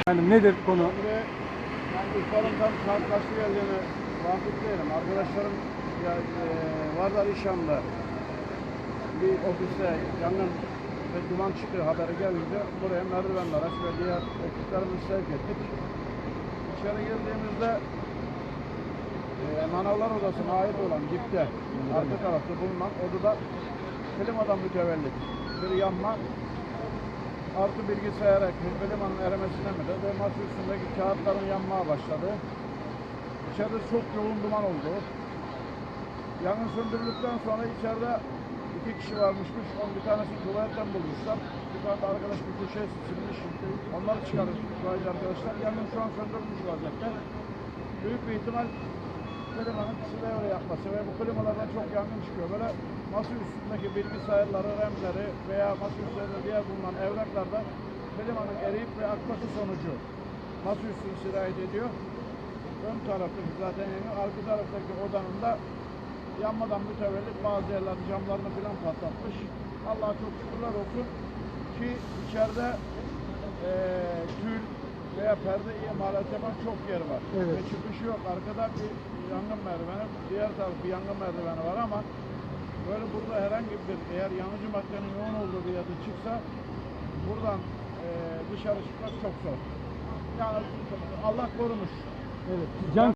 Efendim nedir konu? Yani iftarın tam saat kaçta geleceğini vakit değilim. Arkadaşlarım ya, e, varlar inşallah bir ofiste yangın ve duman çıktığı haberi gelince buraya merdivenle araç ve diğer ekiplerimizi sevk ettik. İçeri girdiğimizde e, manavlar odasına ait olan dipte arka tarafta bulunan odada klimadan mütevellit bir yanma artı bilgisayara klimanın erimesine mi de masa üstündeki kağıtların yanmaya başladı. İçeride çok yoğun duman oldu. Yangın söndürüldükten sonra içeride iki kişi varmışmış. On bir tanesi tuvaletten bulmuşlar. Bir tane de arkadaş bir köşeye silmiş. Onları çıkardık itfaiyeci arkadaşlar. Yangın şu an söndürülmüş vaziyette. Büyük bir ihtimal klimanın kısa devre yapması ve bu klimalardan çok yangın çıkıyor. Böyle masa üstündeki bilgisayarları, RAM'leri veya masa üzerinde diğer bulunan evraklarda klimanın eriyip ve akması sonucu masa üstünü sirayet ediyor. Ön taraftaki zaten yangın, arka taraftaki odanın da yanmadan mütevellit bazı yerlerin camlarını falan patlatmış. Allah'a çok şükürler olsun ki içeride eee tül veya perde imalat yapan çok yer var. Evet. Ve çıkışı yok. Arkada bir yangın merdiveni, diğer taraf bir yangın merdiveni var ama böyle burada herhangi bir eğer yanıcı maddenin yoğun olduğu bir yerde çıksa buradan eee, dışarı çıkmak çok zor. Yani Allah korumuş. Evet. Can